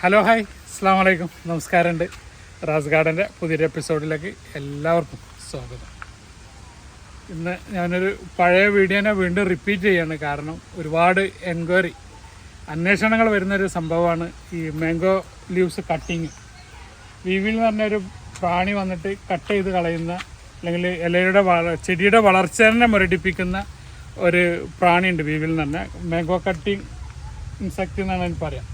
Hello hi. അസ്സാം വലൈക്കും നമസ്കാരമുണ്ട്. റാസ് ഗാർഡന്റെ പുതിയൊരു എപ്പിസോഡിലേക്ക് എല്ലാവർക്കും സ്വാഗതം. ഇന്ന് ഞാനൊരു പഴയ വീഡിയോനെ വീണ്ടും റിപ്പീറ്റ് ചെയ്യാണ്. കാരണം ഒരുപാട് എൻക്വയറി അന്വേഷണങ്ങൾ വരുന്നൊരു സംഭവമാണ് ഈ മാംഗോ ലീവ്സ് കട്ടിങ് വീവിൽ എന്ന് പറഞ്ഞൊരു പ്രാണി വന്നിട്ട് കട്ട് ചെയ്ത് കളയുന്ന അല്ലെങ്കിൽ ഇലയുടെ വള ചെടിയുടെ വളർച്ചേനെ മുരടിപ്പിക്കുന്ന ഒരു പ്രാണിയുണ്ട്. വീവിൽ പറഞ്ഞാൽ മാംഗോ കട്ടിങ് ഇൻസെക്റ്റ് എന്നാണ് എനിക്ക് പറയാം.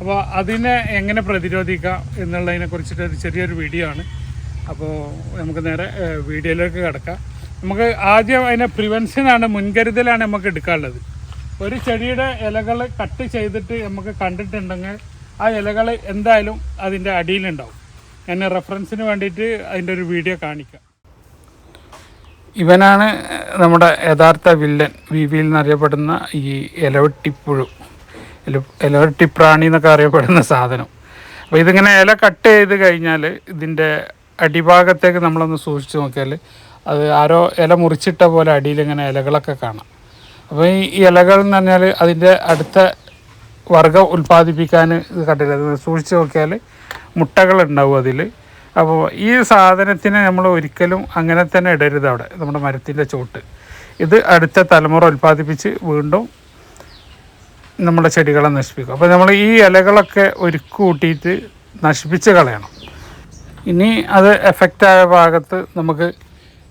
അപ്പോൾ അതിനെ എങ്ങനെ പ്രതിരോധിക്കാം എന്നുള്ളതിനെ കുറിച്ചിട്ട് ഒരു ചെറിയൊരു വീഡിയോ ആണ്. അപ്പോൾ നമുക്ക് നേരെ വീഡിയോയിലേക്ക് കിടക്കാം. നമുക്ക് ആദ്യം അതിനെ പ്രിവെൻഷനാണ് മുൻകരുതലാണ് നമുക്ക് എടുക്കാനുള്ളത്. ഒരു ചെടിയുടെ ഇലകൾ കട്ട് ചെയ്തിട്ട് നമുക്ക് കണ്ടിട്ടുണ്ടെങ്കിൽ ആ ഇലകൾ എന്തായാലും അതിന്റെ അടിയിലുണ്ടാവും. ഞാൻ റെഫറൻസിന് വേണ്ടിയിട്ട് അതിന്റെ ഒരു വീഡിയോ കാണിക്കാം. ഇവനാണ് നമ്മുടെ യഥാർത്ഥ വില്ലൻ വി വിയിൽ എന്നറിയപ്പെടുന്ന ഈ ഇലവെട്ടിപ്പുഴു ഇല ഇലവെട്ടിപ്രാണി എന്നൊക്കെ അറിയപ്പെടുന്ന സാധനം. അപ്പോൾ ഇതിങ്ങനെ ഇല കട്ട് ചെയ്ത് കഴിഞ്ഞാൽ ഇതിന്റെ അടിഭാഗത്തേക്ക് നമ്മളൊന്ന് സൂക്ഷിച്ച് നോക്കിയാൽ അത് ആരോ ഇല മുറിച്ചിട്ട പോലെ അടിയിൽ ഇങ്ങനെ ഇലകളൊക്കെ കാണാം. അപ്പോൾ ഈ ഇലകൾ എന്ന് പറഞ്ഞാൽ അതിന്റെ അടുത്ത വർഗം ഉൽപ്പാദിപ്പിക്കാൻ ഇത് കണ്ടില്ല? അത് സൂക്ഷിച്ച് നോക്കിയാൽ മുട്ടകൾ ഉണ്ടാവും അതിൽ അപ്പോൾ ഈ സാധനത്തിന് നമ്മൾ ഒരിക്കലും അങ്ങനെ തന്നെ ഇടരുത് അവിടെ നമ്മുടെ മരത്തിന്റെ ചോട്ട്. ഇത് അടുത്ത തലമുറ ഉൽപ്പാദിപ്പിച്ച് വീണ്ടും നമ്മുടെ ചെടികളെ നശിപ്പിക്കും. അപ്പോൾ നമ്മൾ ഈ ഇലകളൊക്കെ ഒരുക്കി കൂട്ടിയിട്ട് നശിപ്പിച്ച് കളയണം. ഇനി അത് എഫക്റ്റായ ഭാഗത്ത് നമുക്ക്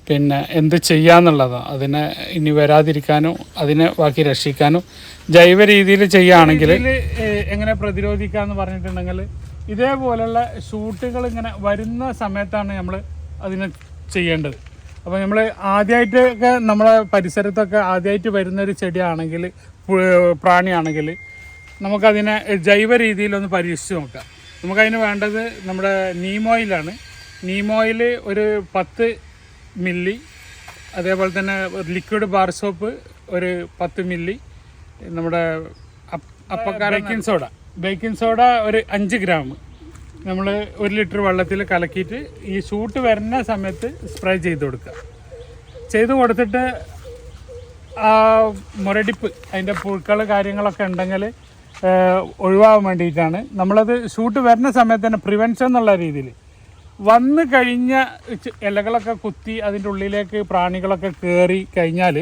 പിന്നെ എന്ത് ചെയ്യാന്നുള്ളതാണ് അതിനെ ഇനി വരാതിരിക്കാനും അതിനെ ബാക്കി രക്ഷിക്കാനും ജൈവ രീതിയിൽ ചെയ്യുകയാണെങ്കിൽ എങ്ങനെ പ്രതിരോധിക്കുക എന്ന് പറഞ്ഞിട്ടുണ്ടെങ്കിൽ ഇതേപോലെയുള്ള ഷൂട്ടുകൾ ഇങ്ങനെ വരുന്ന സമയത്താണ് നമ്മൾ അതിനെ ചെയ്യേണ്ടത്. അപ്പോൾ നമ്മൾ ആദ്യമായിട്ടൊക്കെ നമ്മളെ പരിസരത്തൊക്കെ ആദ്യമായിട്ട് വരുന്ന ഒരു ചെടിയാണെങ്കിൽ പ്രാണിയാണെങ്കിൽ നമുക്കതിനെ ജൈവ രീതിയിലൊന്ന് പരീക്ഷിച്ച് നോക്കാം. നമുക്കതിന് വേണ്ടത് നമ്മുടെ നീമോയിലാണ് നീമോയിൽ ഒരു പത്ത് മില്ലി അതേപോലെ തന്നെ ലിക്വിഡ് ബാർ സോപ്പ് ഒരു പത്ത് മില്ലി നമ്മുടെ അപ്പക്കാര ബേക്കിംഗ് സോഡ ബേക്കിംഗ് സോഡ ഒരു അഞ്ച് ഗ്രാം. നമ്മൾ ഒരു ലിറ്റർ വെള്ളത്തിൽ കലക്കിയിട്ട് ഈ ഷൂട്ട് വരുന്ന സമയത്ത് സ്പ്രേ ചെയ്ത് കൊടുക്കുക. ചെയ്ത് കൊടുത്തിട്ട് മുരടിപ്പ് അതിന്റെ പുഴുക്കൾ കാര്യങ്ങളൊക്കെ ഉണ്ടെങ്കിൽ ഒഴിവാകാൻ വേണ്ടിയിട്ടാണ്. നമ്മളത് ഷൂട്ട് വരുന്ന സമയത്ത് തന്നെ പ്രിവെൻഷൻ എന്നുള്ള രീതിയിൽ വന്നു കഴിഞ്ഞ ഇലകളൊക്കെ കുത്തി അതിന്റെ ഉള്ളിലേക്ക് പ്രാണികളൊക്കെ കയറി കഴിഞ്ഞാൽ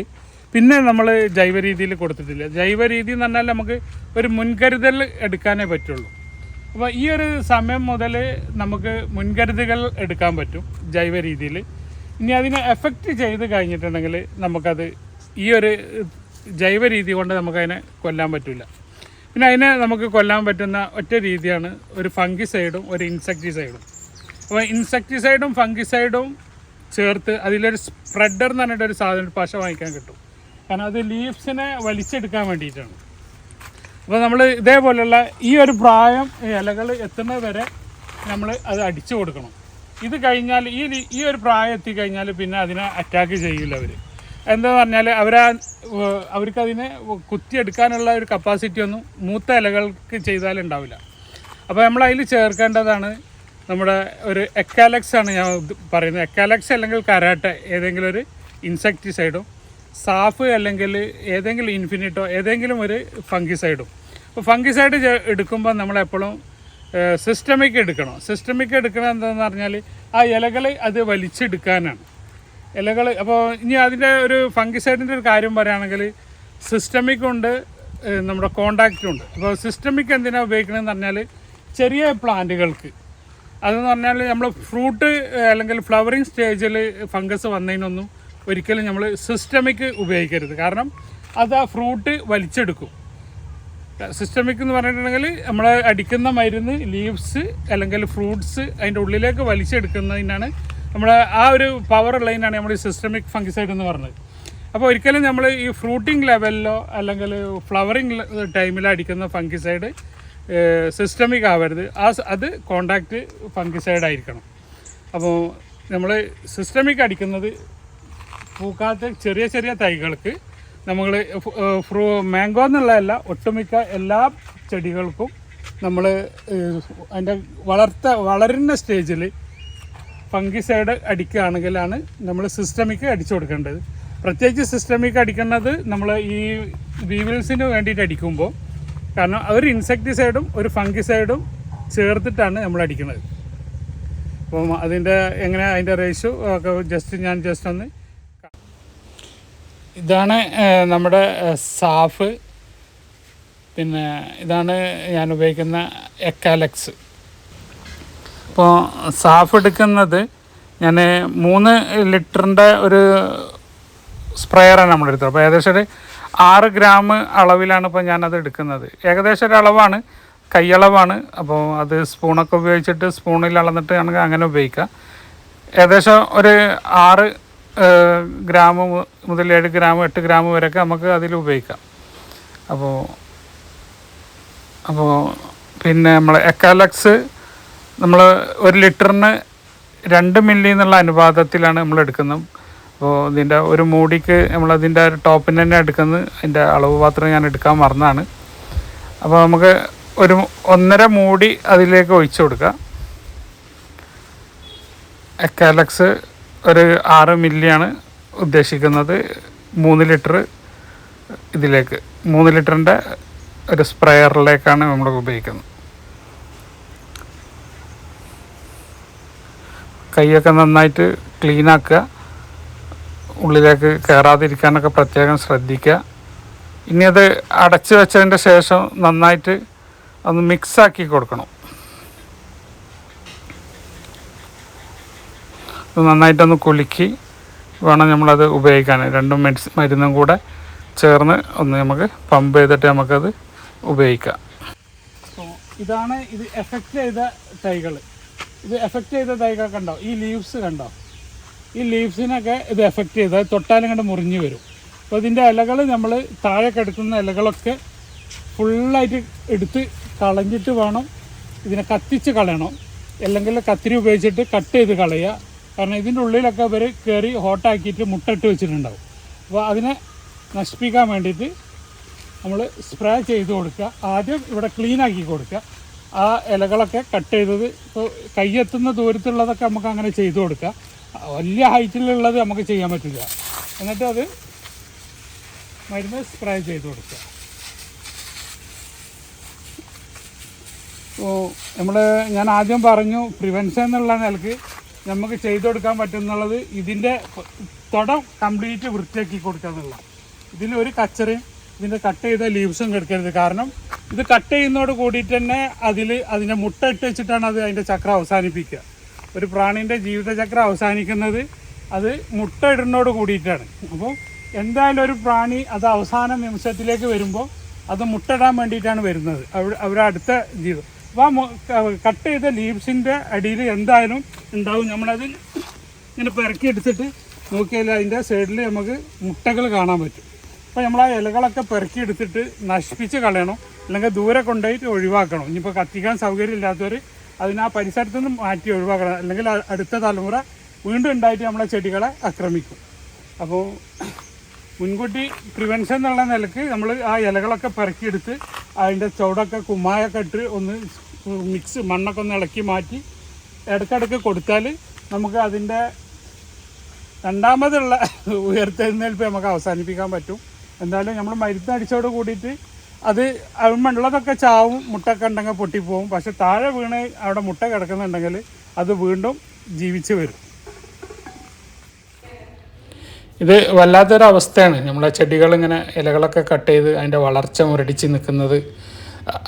പിന്നെ നമ്മൾ ജൈവ രീതിയിൽ കൊടുത്തിട്ടില്ല. ജൈവ രീതി എന്ന് പറഞ്ഞാൽ നമുക്ക് ഒരു മുൻകരുതൽ എടുക്കാനേ പറ്റുള്ളൂ. അപ്പോൾ ഈ ഒരു സമയം മുതൽ നമുക്ക് മുൻകരുതുകൾ എടുക്കാൻ പറ്റും ജൈവ രീതിയിൽ ഇനി അതിനെ എഫക്റ്റ് ചെയ്ത് കഴിഞ്ഞിട്ടുണ്ടെങ്കിൽ നമുക്കത് ഈ ഒരു ജൈവ രീതി കൊണ്ട് നമുക്കതിനെ കൊല്ലാൻ പറ്റില്ല പിന്നെ അതിനെ നമുക്ക് കൊല്ലാൻ പറ്റുന്ന ഒറ്റ രീതിയാണ് ഒരു ഫംഗിസൈഡും ഒരു ഇൻസെക്ടിസൈഡും അപ്പോൾ ഇൻസെക്ടിസൈഡും ഫംഗിസൈഡും ചേർത്ത് അതിലൊരു സ്പ്രെഡർ എന്ന് പറഞ്ഞിട്ടൊരു സാധനം പശ വാങ്ങിക്കാൻ കിട്ടും. കാരണം അത് ലീവ്സിനെ വലിച്ചെടുക്കാൻ വേണ്ടിയിട്ടാണ്. അപ്പോൾ നമ്മൾ ഇതേപോലെയുള്ള ഈ ഒരു പ്രായം ഇലകൾ എത്തുന്നത് വരെ നമ്മൾ അത് അടിച്ചു കൊടുക്കണം. ഇത് കഴിഞ്ഞാൽ ഈ ഈ ഒരു പ്രായം എത്തിക്കഴിഞ്ഞാൽ പിന്നെ അതിനെ അറ്റാക്ക് ചെയ്യില്ല അവർ എന്താന്ന് പറഞ്ഞാൽ അവരാ അവർക്കതിനെ കുത്തിയെടുക്കാനുള്ള ഒരു കപ്പാസിറ്റി ഒന്നും മൂത്ത ഇലകൾക്ക് ചെയ്താലുണ്ടാവില്ല അപ്പോൾ നമ്മൾ അതിൽ ചേർക്കേണ്ടതാണ് നമ്മുടെ ഒരു എക്കാലക്സ് ആണ് ഞാൻ പറയുന്നത്. എക്കാലക്സ് അല്ലെങ്കിൽ കരാട്ടെ ഏതെങ്കിലും ഒരു ഇൻസെക്ടിസൈഡും സാഫ് അല്ലെങ്കിൽ ഏതെങ്കിലും ഇൻഫിനിറ്റോ ഏതെങ്കിലും ഒരു ഫംഗിസൈഡും അപ്പോൾ ഫംഗിസൈഡ് എടുക്കുമ്പോൾ നമ്മളെപ്പോഴും സിസ്റ്റമിക് എടുക്കണം. സിസ്റ്റമിക് എടുക്കണം എന്താണെന്ന് പറഞ്ഞാൽ ആ ഇലകൾ അത് വലിച്ചെടുക്കാനാണ്. ഇലകൾ അപ്പോൾ ഇനി അതിന്റെ ഒരു ഫംഗിസൈഡിന്റെ ഒരു കാര്യം പറയുകയാണെങ്കിൽ സിസ്റ്റമിക് ഉണ്ട് നമ്മുടെ കോണ്ടാക്റ്റും ഉണ്ട്. അപ്പോൾ സിസ്റ്റമിക് എന്തിനാണ് ഉപയോഗിക്കണമെന്ന് പറഞ്ഞാൽ ചെറിയ പ്ലാന്റുകൾക്ക്. അതെന്ന് പറഞ്ഞാൽ നമ്മൾ ഫ്രൂട്ട് അല്ലെങ്കിൽ ഫ്ലവറിങ് സ്റ്റേജിൽ ഫംഗസ് വന്നതിനൊന്നും ഒരിക്കലും നമ്മൾ സിസ്റ്റമിക് ഉപയോഗിക്കരുത്. കാരണം അത് ആ ഫ്രൂട്ട് വലിച്ചെടുക്കും. സിസ്റ്റമിക് എന്ന് പറഞ്ഞിട്ടുണ്ടെങ്കിൽ നമ്മൾ അടിക്കുന്ന മരുന്ന് ലീവ്സ് അല്ലെങ്കിൽ ഫ്രൂട്ട്സ് അതിന്റെ ഉള്ളിലേക്ക് വലിച്ചെടുക്കുന്നതിനാണ് നമ്മൾ ആ ഒരു പവർ ഉള്ളതിനാണ് നമ്മൾ ഈ സിസ്റ്റമിക് ഫംഗിസൈഡ് എന്ന് പറഞ്ഞത്. അപ്പോൾ ഒരിക്കലും നമ്മൾ ഈ ഫ്രൂട്ടിംഗ് ലെവലിലോ അല്ലെങ്കിൽ ഫ്ലവറിംഗ് ടൈമിലോ അടിക്കുന്ന ഫംഗിസൈഡ് സിസ്റ്റമിക് ആവരുത്. ആ അത് കോണ്ടാക്റ്റ് ഫംഗിസൈഡ് ആയിരിക്കണം. അപ്പോൾ നമ്മൾ സിസ്റ്റമിക് അടിക്കുന്നത് പൂക്കാത്ത ചെറിയ ചെറിയ തൈകൾക്ക് നമ്മൾ ഫ്രൂ മാംഗോ എന്നുള്ളതല്ല ഒട്ടുമിക്ക എല്ലാ ചെടികൾക്കും നമ്മൾ അതിന്റെ വളർത്ത വളരുന്ന സ്റ്റേജിൽ ഫംഗിസൈഡ് അടിക്കുകയാണെങ്കിലാണ് നമ്മൾ സിസ്റ്റമിക്ക് അടിച്ചു കൊടുക്കേണ്ടത്. പ്രത്യേകിച്ച് സിസ്റ്റമിക്ക് അടിക്കുന്നത് നമ്മൾ ഈ വീവിൽസിന് വേണ്ടിയിട്ട് അടിക്കുമ്പോൾ കാരണം ഒരു ഇൻസെക്ടിസൈഡും ഒരു ഫംഗിസൈഡും ചേർത്തിട്ടാണ് നമ്മൾ അടിക്കുന്നത്. അപ്പം അതിന്റെ എങ്ങനെ അതിന്റെ റേഷ്യോ ഒക്കെ ജസ്റ്റ് ഞാൻ ജസ്റ്റ് ഒന്ന് ഇതാണ് നമ്മുടെ സാഫ്. പിന്നെ ഇതാണ് ഞാൻ ഉപയോഗിക്കുന്ന എക്കാലക്സ്. അപ്പോൾ സാഫ് എടുക്കുന്നത് ഞാൻ മൂന്ന് ലിറ്ററിന്റെ ഒരു സ്പ്രെയറാണ് നമ്മളെടുത്തത്. അപ്പോൾ ഏകദേശം ഒരു ആറ് ഗ്രാം അളവിലാണ് ഇപ്പോൾ ഞാനത് എടുക്കുന്നത്. ഏകദേശം ഒരു അളവാണ് കൈയളവാണ്. അപ്പോൾ അത് സ്പൂണൊക്കെ ഉപയോഗിച്ചിട്ട് സ്പൂണിൽ അളന്നിട്ട് അങ്ങനെ ഉപയോഗിക്കാം ഏകദേശം ഒരു ആറ് ഏഹ്, ഗ്രാം മു- മുതൽ ഏഴ് ഗ്രാം എട്ട് ഗ്രാം വരെയൊക്കെ നമുക്ക് അതിൽ ഉപയോഗിക്കാം. അപ്പോൾ അപ്പോൾ പിന്നെ നമ്മൾ എക്കാലക്സ് നമ്മൾ ഒരു ലിറ്ററിന് രണ്ട് മില്ലി എന്നുള്ള അനുപാതത്തിലാണ് നമ്മൾ എടുക്കുന്നത്. അപ്പോൾ ഇതിന്റെ ഒരു മൂടിക്ക് നമ്മളതിന്റെ ടോപ്പിന് തന്നെ എടുക്കുന്നത്. അതിന്റെ അളവ് പാത്രം ഞാൻ എടുക്കാൻ മറന്നാണ്. അപ്പോൾ നമുക്ക് ഒരു ഒന്നര മൂടി അതിലേക്ക് ഒഴിച്ചു കൊടുക്കാം. എക്കാലക്സ് ഒരു ആറ് മില്ലിയാണ് ഉദ്ദേശിക്കുന്നത്. മൂന്ന് ലിറ്റർ ഇതിലേക്ക്. മൂന്ന് ലിറ്ററിന്റെ ഒരു സ്പ്രെയറിലേക്കാണ് നമ്മൾ ഉപയോഗിക്കുന്നത്. കൈയൊക്കെ നന്നായിട്ട് ക്ലീൻ ആക്കുക. ഉള്ളിലേക്ക് കയറാതിരിക്കാനൊക്കെ പ്രത്യേകം ശ്രദ്ധിക്കുക. ഇനി അത് അടച്ചു വെച്ചതിന്റെ ശേഷം നന്നായിട്ട് ഒന്ന് മിക്സാക്കി കൊടുക്കണം. നന്നായിട്ടൊന്ന് കുലുക്കി വേണം നമ്മളത് ഉപയോഗിക്കാൻ. രണ്ടും മെഡിസിൻ മരുന്നും കൂടെ ചേർന്ന് ഒന്ന് നമുക്ക് പമ്പ് ചെയ്തിട്ട് നമുക്കത് ഉപയോഗിക്കാം. ഇതാണ് ഇത് എഫക്റ്റ് ചെയ്ത തൈകൾ. ഇത് എഫക്റ്റ് ചെയ്ത തൈകൾ കണ്ടോ? ഈ ലീവ്സ് കണ്ടോ? ഈ ലീവ്സിനൊക്കെ ഇത് എഫക്റ്റ് ചെയ്ത് തൊട്ടാലും കണ്ട് മുറിഞ്ഞു വരും. അപ്പോൾ ഇതിന്റെ ഇലകൾ നമ്മൾ താഴെ കിടക്കുന്ന ഇലകളൊക്കെ ഫുള്ളായിട്ട് എടുത്ത് കളഞ്ഞിട്ട് വേണം ഇതിനെ കത്തിച്ച് കളയണം. അല്ലെങ്കിൽ കത്തിരി ഉപയോഗിച്ചിട്ട് കട്ട് ചെയ്ത് കളയുക. കാരണം ഇതിന്റെ ഉള്ളിലൊക്കെ ഇവർ കയറി ഹോട്ടാക്കിയിട്ട് മുട്ടിട്ട് വെച്ചിട്ടുണ്ടാവും. അപ്പോൾ അതിനെ നശിപ്പിക്കാൻ വേണ്ടിയിട്ട് നമ്മൾ സ്പ്രേ ചെയ്ത് കൊടുക്കുക. ആദ്യം ഇവിടെ ക്ലീൻ ആക്കി കൊടുക്കുക. ആ ഇലകളൊക്കെ കട്ട് ചെയ്തത് ഇപ്പോൾ കൈയെത്തുന്ന ദൂരത്തുള്ളതൊക്കെ നമുക്ക് അങ്ങനെ ചെയ്ത് കൊടുക്കുക. വലിയ ഹൈറ്റിലുള്ളത് നമുക്ക് ചെയ്യാൻ പറ്റില്ല. എന്നിട്ട് അത് മരുന്ന് സ്പ്രേ ചെയ്ത് കൊടുക്കുക. ഓ നമ്മൾ ഞാൻ ആദ്യം പറഞ്ഞു പ്രിവെൻഷൻ എന്നുള്ള നിലയ്ക്ക് നമുക്ക് ചെയ്തു കൊടുക്കാൻ പറ്റുന്നുള്ളത് ഇതിന്റെ തുടം കംപ്ലീറ്റ് വൃത്തിയാക്കി കൊടുക്കുക എന്നുള്ള ഇതിന് ഒരു കച്ചറയും ഇതിന്റെ കട്ട് ചെയ്ത ലീവ്സും കിടക്കരുത്. കാരണം ഇത് കട്ട് ചെയ്യുന്നതോട് കൂടിയിട്ട് തന്നെ അതിൽ അതിന്റെ മുട്ട ഇട്ട് വെച്ചിട്ടാണ് അത് അതിന്റെ ചക്രം അവസാനിപ്പിക്കുക. ഒരു പ്രാണീന്റെ ജീവിതചക്രം അവസാനിക്കുന്നത് അത് മുട്ട ഇടുന്നതോട് കൂടിയിട്ടാണ്. അപ്പോൾ എന്തായാലും ഒരു പ്രാണി അത് അവസാന നിമിഷത്തിലേക്ക് വരുമ്പോൾ അത് മുട്ടയിടാൻ വേണ്ടിയിട്ടാണ് വരുന്നത്. അവർ അവരുടെ അടുത്ത ജീവിതം. അപ്പോൾ കട്ട് ചെയ്ത ലീവ്സിന്റെ അടിയിൽ എന്തായാലും ഉണ്ടാവും. നമ്മളത് ഇങ്ങനെ പെറുക്കി എടുത്തിട്ട് നോക്കിയാൽ അതിന്റെ സൈഡിൽ നമുക്ക് മുട്ടകൾ കാണാൻ പറ്റും. അപ്പോൾ നമ്മൾ ആ ഇലകളൊക്കെ പെറുക്കി എടുത്തിട്ട് നശിപ്പിച്ച് കളയണം. അല്ലെങ്കിൽ ദൂരെ കൊണ്ടുപോയിട്ട് ഒഴിവാക്കണം. ഇനിയിപ്പോൾ കത്തിക്കാൻ സൗകര്യം ഇല്ലാത്തവർ അതിന് ആ പരിസരത്തു നിന്ന് മാറ്റി ഒഴിവാക്കണം. അല്ലെങ്കിൽ അടുത്ത തലമുറ വീണ്ടും ഉണ്ടായിട്ട് നമ്മളെ ചെടികളെ ആക്രമിക്കും. അപ്പോൾ മുൻകൂട്ടി പ്രിവെൻഷൻ എന്നുള്ള നിലയ്ക്ക് നമ്മൾ ആ ഇലകളൊക്കെ പെറുക്കിയെടുത്ത് അതിന്റെ ചുവടൊക്കെ കുമ്മായൊക്കെ ഇട്ട് ഒന്ന് മിക്സ് മണ്ണൊക്കെ ഒന്ന് ഇളക്കി മാറ്റി ഇടയ്ക്കിടയ്ക്ക് കൊടുത്താൽ നമുക്ക് അതിന്റെ രണ്ടാമതുള്ള ഉയർത്തെഴുന്നേൽപ്പ് നമുക്ക് അവസാനിപ്പിക്കാൻ പറ്റും. എന്തായാലും നമ്മൾ മരുന്ന് അടിച്ചോട് കൂടിയിട്ട് അത് മണ്ണുള്ളതൊക്കെ ചാവും മുട്ടൊക്കെ ഉണ്ടെങ്കിൽ പൊട്ടിപ്പോവും. പക്ഷെ താഴെ വീണ് അവിടെ മുട്ട കിടക്കുന്നുണ്ടെങ്കിൽ അത് വീണ്ടും ജീവിച്ച് വരും. ഇത് വല്ലാത്തൊരവസ്ഥയാണ്. നമ്മളെ ചെടികൾ ഇങ്ങനെ ഇലകളൊക്കെ കട്ട് ചെയ്ത് അതിന്റെ വളർച്ച മുരടിച്ച് നിൽക്കുന്നത്.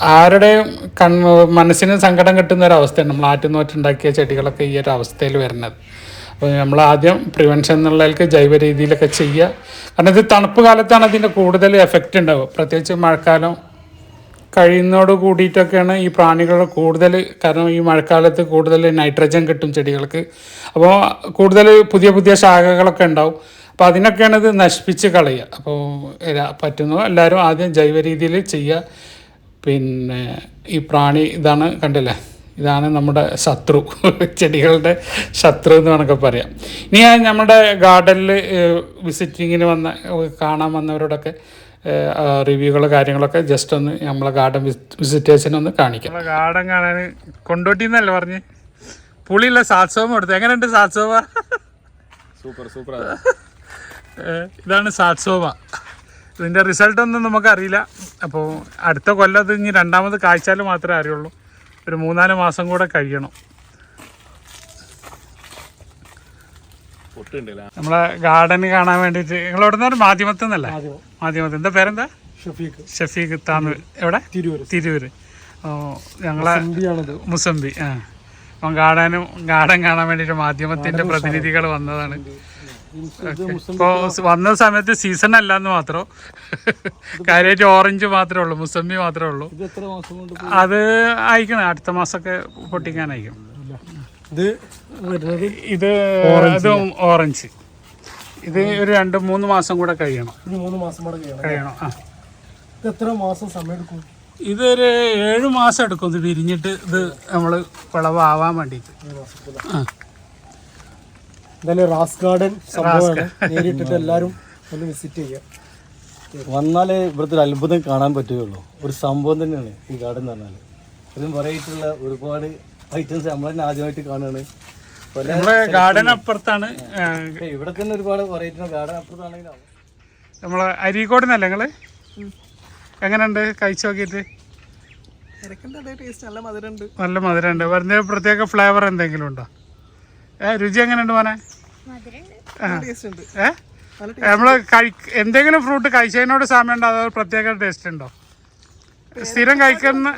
ആരുടെയും കൺ മനസ്സിന് സങ്കടം കിട്ടുന്ന ഒരു അവസ്ഥയാണ്. നമ്മൾ ആറ്റുനോറ്റുണ്ടാക്കിയ ചെടികളൊക്കെ ഈ ഒരു അവസ്ഥയിൽ വരുന്നത്. അപ്പോൾ നമ്മൾ ആദ്യം പ്രിവെൻഷൻ എന്നുള്ളതിലേക്ക് ജൈവ രീതിയിലൊക്കെ ചെയ്യുക. കാരണം ഇത് തണുപ്പ് കാലത്താണ് അതിന്റെ കൂടുതൽ എഫക്റ്റ് ഉണ്ടാവുക. പ്രത്യേകിച്ച് മഴക്കാലം കഴിയുന്നതോട് കൂടിയിട്ടൊക്കെയാണ് ഈ പ്രാണികൾ കൂടുതൽ കാരണം ഈ മഴക്കാലത്ത് കൂടുതൽ നൈട്രജൻ കിട്ടും ചെടികൾക്ക്. അപ്പോൾ കൂടുതൽ പുതിയ പുതിയ ശാഖകളൊക്കെ ഉണ്ടാവും. അപ്പോൾ അതിനൊക്കെയാണ് ഇത് നശിപ്പിച്ച് കളയുക. അപ്പോൾ പറ്റുന്നോ? എല്ലാവരും ആദ്യം ജൈവ രീതിയിൽ ചെയ്യുക. പിന്നെ ഈ പ്രാണി ഇതാണ് കണ്ടില്ലേ? ഇതാണ് നമ്മുടെ ശത്രു. ചെടികളുടെ ശത്രു എന്ന് വേണമെങ്കിൽ പറയാം. ഇനി ഞാൻ നമ്മുടെ ഗാർഡനിൽ വിസിറ്റിങ്ങിന് വന്ന കാണാൻ വന്നവരോടൊക്കെ റിവ്യൂകൾ കാര്യങ്ങളൊക്കെ ജസ്റ്റ് ഒന്ന് നമ്മളെ ഗാർഡൻ വിസിറ്റേഴ്സിനെ ഒന്ന് കാണിക്കാം. ഗാർഡൻ കാണാൻ കൊണ്ടോട്ടി എന്നല്ലേ പറഞ്ഞ്? പുളിയുള്ള സാത്സവം കൊടുത്തു. എങ്ങനെയുണ്ട് സാത്സവ സൂപ്പർ സൂപ്പർ ഇതാണ് സാത്സോവ ഇതിന്റെ റിസൾട്ട് ഒന്നും നമുക്കറിയില്ല. അപ്പോൾ അടുത്ത കൊല്ലം അത് ഇനി രണ്ടാമത് കാഴ്ചാൽ മാത്രമേ അറിയുള്ളൂ. ഒരു മൂന്നാൽ മാസം കൂടെ കഴിയണം. നമ്മളെ ഗാർഡൻ കാണാൻ വേണ്ടിയിട്ട് നിങ്ങൾ എവിടെ നിന്നൊരു മാധ്യമത്തിൽ നിന്നല്ലേ? മാധ്യമത്തിൽ. എന്താ പേരെന്താ? ഷഫീഖ്. ഷഫീഖ് താന്ന് എവിടെ? തിരൂര്. ഓ ഞങ്ങളെ മുസംബി ആ. അപ്പം ഗാർഡനും ഗാർഡൻ കാണാൻ വേണ്ടിയിട്ട് മാധ്യമത്തിന്റെ പ്രതിനിധികൾ വന്നതാണ്. ഇപ്പോൾ വന്ന സമയത്ത് സീസൺ അല്ല എന്ന് മാത്രം കാര്യമായിട്ട് ഓറഞ്ച് മാത്രമേ ഉള്ളൂ മുസമ്മി മാത്രമേ ഉള്ളൂ. ഇത് എത്ര മാസം കൊണ്ട് അത് അയക്കണം അടുത്ത മാസമൊക്കെ പൊട്ടിക്കാൻ അയക്കും. ഇത് വരുന്നത്? ഇത് ഓറഞ്ച് ഇത് ഒരു രണ്ട് മൂന്ന് മാസം കൂടെ കഴിയണം. മൂന്ന് മാസം കൂടെ കഴിയണം ആ. ഇത് എത്ര മാസം സമയം എടുക്കും? ഇതൊരു ഏഴ് മാസം എടുക്കും ഇത് വിരിഞ്ഞിട്ട് ഇത് നമ്മൾ വിളവാവാൻ വേണ്ടിയിട്ട്. ആ. എന്തായാലും റാസ് ഗാർഡൻ സംഭവമാണ്. നേരിട്ടിട്ട് എല്ലാവരും ഒന്ന് വിസിറ്റ് ചെയ്യാം. വന്നാലേ ഇവിടുത്തെ ഒരു അത്ഭുതം കാണാൻ പറ്റുകയുള്ളൂ. ഒരു സംഭവം തന്നെയാണ് ഈ ഗാർഡൻ എന്ന് പറഞ്ഞാൽ ഇതിലും പറയായിട്ടുള്ള ഒരുപാട് ഐറ്റംസ് നമ്മൾ തന്നെ ആദ്യമായിട്ട് കാണുകയാണ്. ഗാർഡൻ അപ്പുറത്താണ് ഇവിടെ തന്നെ ഒരുപാട് വെറൈറ്റി ഗാർഡൻ അപ്പുറത്താണെങ്കിലും നമ്മളെ അരീക്കോട് നിന്നല്ലേ നിങ്ങൾ? എങ്ങനെയുണ്ട്? കഴിച്ചു നോക്കിയിട്ട്. നല്ല മധുരമുണ്ട്. നല്ല മധുരമുണ്ട്. പറഞ്ഞ പ്രത്യേക ഫ്ലേവർ എന്തെങ്കിലും ഉണ്ടോ? രുചി എങ്ങനെയുണ്ട് മോനെ? നമ്മൾ എന്തെങ്കിലും ഫ്രൂട്ട് കഴിച്ചതിനോട് സാമ്യം ഉണ്ടോ? അതോ പ്രത്യേക ടേസ്റ്റ് ഉണ്ടോ? സ്ഥിരം കഴിക്കുന്ന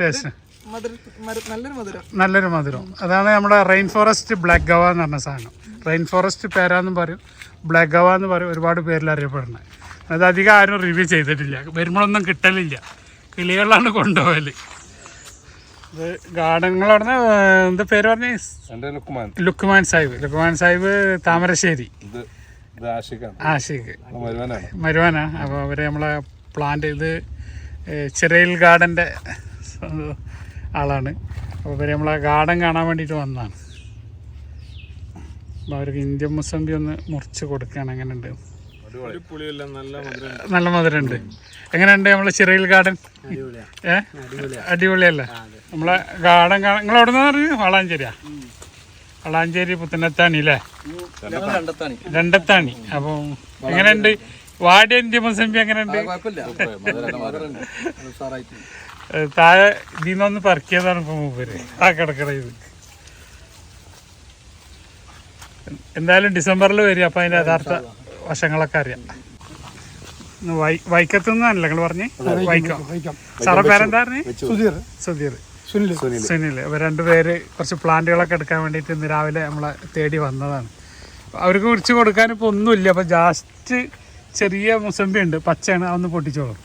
ടേസ്റ്റ് നല്ലൊരു മധുരം. നല്ലൊരു മധുരം. അതാണ് നമ്മുടെ റെയിൻ ഫോറസ്റ്റ് ബ്ലാക്ക് ഗവ എന്ന് പറഞ്ഞ സാധനം. റെയിൻ ഫോറസ്റ്റ് പേരാന്നും പറയും. ബ്ലാക്ക് ഗവ എന്ന് പറയും. ഒരുപാട് പേരിൽ അറിയപ്പെടുന്നത്. അത് അധികം ആരും റിവ്യൂ ചെയ്തിട്ടില്ല. വരുമ്പോഴൊന്നും കിട്ടലില്ല. കിളികളിലാണ് കൊണ്ടുപോകൽ. ഇത് ഗാർഡനുകളവിടെ എന്താ പേര് പറഞ്ഞ? എന്റെ ലുക്മാൻ. ലുക്മാൻ സാഹിബ്. ലുക്മാൻ സാഹിബ് താമരശ്ശേരി. ഇത് ഇത് ആഷിഖാണ്. ആഷിഖ്. മരുവാനാണ്. മരുവാന. അപ്പോൾ അവർ നമ്മളെ പ്ലാന്റ് ഇത് ചിറയിൽ ഗാർഡന്റെ ആളാണ്. അപ്പോൾ ഇവർ നമ്മളെ ഗാർഡൻ കാണാൻ വേണ്ടിട്ട് വന്നതാണ്. അപ്പോൾ അവർക്ക് ഇന്ത്യൻ മുസംബി ഒന്ന് മുറിച്ച് കൊടുക്കുകയാണ്. എങ്ങനെയുണ്ട്? നല്ല മധുരമുണ്ട്. എങ്ങനെയുണ്ട് നമ്മളെ ചിറയിൽ ഗാർഡൻ? ഏ? അടിപൊളിയല്ലേ? നമ്മളെ ഗാർഡൻ നിങ്ങൾ എവിടെ നിന്ന് പറഞ്ഞു വളാഞ്ചേരിയാ. വളാഞ്ചേരി പുത്തനത്താണി അല്ലേ? രണ്ടത്താണി. അപ്പം എങ്ങനെയുണ്ട്? വാടിയ ഇന്ത്യ മുസംബി എങ്ങനെയുണ്ട്? താഴെ ഇതിന്നൊന്ന് പറക്കിയതാണ് ഇപ്പൊ മൂപ്പര്. ആ കിടക്കട ഇത്. എന്തായാലും ഡിസംബറിൽ വരും അപ്പൊ അതിന്റെ യഥാർത്ഥ വശങ്ങളൊക്കെ അറിയാം. ഇന്ന് വൈ- വൈക്കത്ത് നിന്നല്ല നിങ്ങൾ പറഞ്ഞേ? വൈക്കം. സാറേ സാറെ പേരെന്താ പറഞ്ഞേ? സുധീർ. സുധീർ. സുനിൽ സുനിൽ ഇവർ രണ്ടുപേര് കുറച്ച് പ്ലാന്റുകളൊക്കെ എടുക്കാൻ വേണ്ടിയിട്ട് ഇന്ന് രാവിലെ നമ്മളെ തേടി വന്നതാണ്. അവർക്ക് കുറിച്ച് കൊടുക്കാൻ ഇപ്പോൾ ഒന്നുമില്ല. അപ്പോൾ ജാസ്റ്റ് ചെറിയ മുസമ്പി ഉണ്ട്. പച്ചയാണ്. അതൊന്ന് പൊട്ടിച്ചോളും.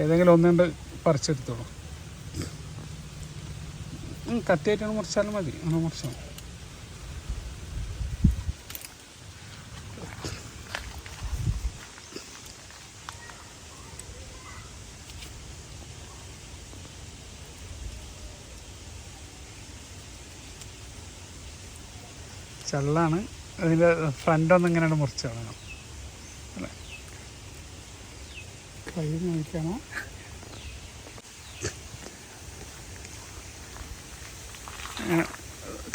ഏതെങ്കിലും ഒന്നുകൊണ്ട് പറിച്ചെടുത്തോളൂ. കത്തിയായിട്ടാണ് മുറിച്ചാലും മതി. അങ്ങനെ മുറിച്ചാൽ ചള്ളാണ് അതിന്റെ ഫ്രണ്ട് ഒന്ന് ഇങ്ങനെ മുറിച്ച് കളയണം. അല്ലേ? കൈ നോക്കണം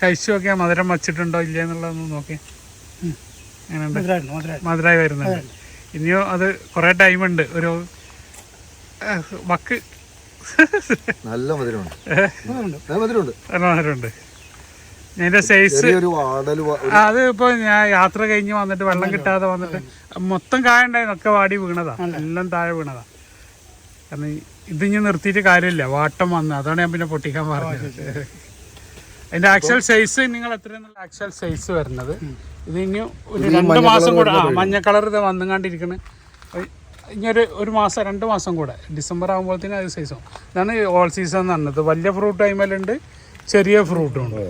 കഴിച്ചു നോക്കിയാൽ മധുരം വച്ചിട്ടുണ്ടോ ഇല്ല എന്നുള്ളതൊന്ന് നോക്കി. മധുരമായി വരുന്നുണ്ട്. ഇനിയോ അത് കുറേ ടൈമുണ്ട് ഒരു വക്ക്. നല്ല മധുരമുണ്ട്. മധുരമുണ്ട്. ഇതിന്റെ സൈസ് അത് ഇപ്പൊ ഞാൻ യാത്ര കഴിഞ്ഞ് വന്നിട്ട് വെള്ളം കിട്ടാതെ വന്നിട്ട് മൊത്തം കായ ഉണ്ടായിരുന്നു ഒക്കെ വാടി വീണതാ. എല്ലാം താഴെ വീണതാ. കാരണം ഇത് ഇനി നിർത്തിയിട്ട് കാര്യമില്ല. വാട്ടം വന്ന്. അതാണ് ഞാൻ പിന്നെ പൊട്ടിക്കാൻ പറഞ്ഞത്. അതിന്റെ ആക്ച്വൽ സൈസ് നിങ്ങൾ എത്രയാണ് ആക്ച്വൽ സൈസ് വരുന്നത്. ഇത് ഇനി ഒരു രണ്ട് മാസം കൂടെ ആ മഞ്ഞ കളർ ഇത് വന്നുകൊണ്ടിരിക്കണ ഇനി ഒരു ഒരു മാസം രണ്ട് മാസം കൂടെ. ഡിസംബർ ആകുമ്പോഴത്തേനും അത് സൈസ് ആവും. ഇതാണ് ഓൾ സീസൺ എന്ന് പറഞ്ഞത്. വലിയ ഫ്രൂട്ട് ടൈമിലുണ്ട് ചെറിയ ഫ്രൂട്ടും ഉണ്ട്.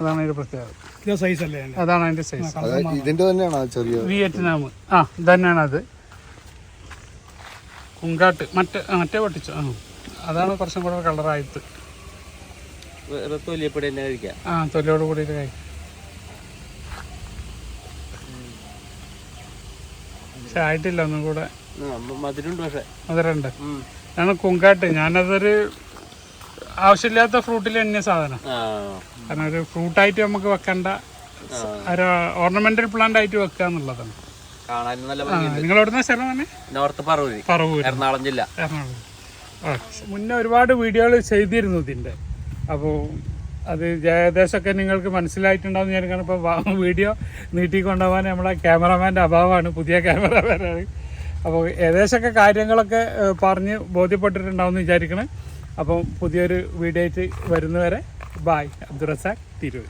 അതാണ് അതിന്റെ പ്രത്യേകത. ഇത് സൈസ് അല്ലേ അതിന്റെ? അതാണ് അതിന്റെ സൈസ് അത് ഇതിന്റെ തന്നെയാണ് ആ ചെറിയ? വിയറ്റ്നാം ആ ഇതന്നെയാണ് അത് കുങ്കാട്ട് മറ്റേ ആ, മറ്റേ പൊട്ടിച്ചു? ആ അതാണ് കുറച്ചും കൂടെ കളറായിട്ട് തൊലിയപ്പെടി തന്നെ കഴിക്കാം. ആ തൊലിയോട് കൂടിയിട്ട് കഴിക്കും പക്ഷെ ആയിട്ടില്ല ഒന്നും കൂടെ. മധുരമുണ്ട് പക്ഷെ. മധുരമുണ്ട്. ആണ് കുങ്കാട്ട്. ഞാനതൊരു ആവശ്യമില്ലാത്ത ഫ്രൂട്ടിൽ എണ്ണ സാധനം. കാരണം ഒരു ഫ്രൂട്ടായിട്ട് നമുക്ക് വെക്കേണ്ട. ഒരു ഓർണമെന്റൽ പ്ലാന്റ് ആയിട്ട് വെക്കുക എന്നുള്ളതാണ്. നിങ്ങൾ എവിടുന്ന സ്ഥലം തന്നെ നോർത്ത് പറവൂര്. പറവൂര്. എറണാകുളം ജില്ല. എറണാകുളം. മുന്നേ ഒരുപാട് വീഡിയോകൾ ചെയ്തിരുന്നു ഇതിന്റെ അപ്പോൾ അത് ഏകദേശമൊക്കെ നിങ്ങൾക്ക് മനസ്സിലായിട്ടുണ്ടാവും ഞാൻ കാരണം ഇപ്പോൾ വീഡിയോ നീട്ടിക്കൊണ്ടുപോകാൻ നമ്മളെ ക്യാമറമാന്റെ അഭാവമാണ്. പുതിയ ക്യാമറമാനാണ് അപ്പോൾ ഏകദേശമൊക്കെ കാര്യങ്ങളൊക്കെ പറഞ്ഞ് ബോധ്യപ്പെട്ടിട്ടുണ്ടാവും എന്ന് വിചാരിക്കണം. അപ്പം പുതിയൊരു വീഡിയോ ആയിട്ട് വരുന്നവരെ ബായ് അബ്ദുറസാഖ് തിരൂർ.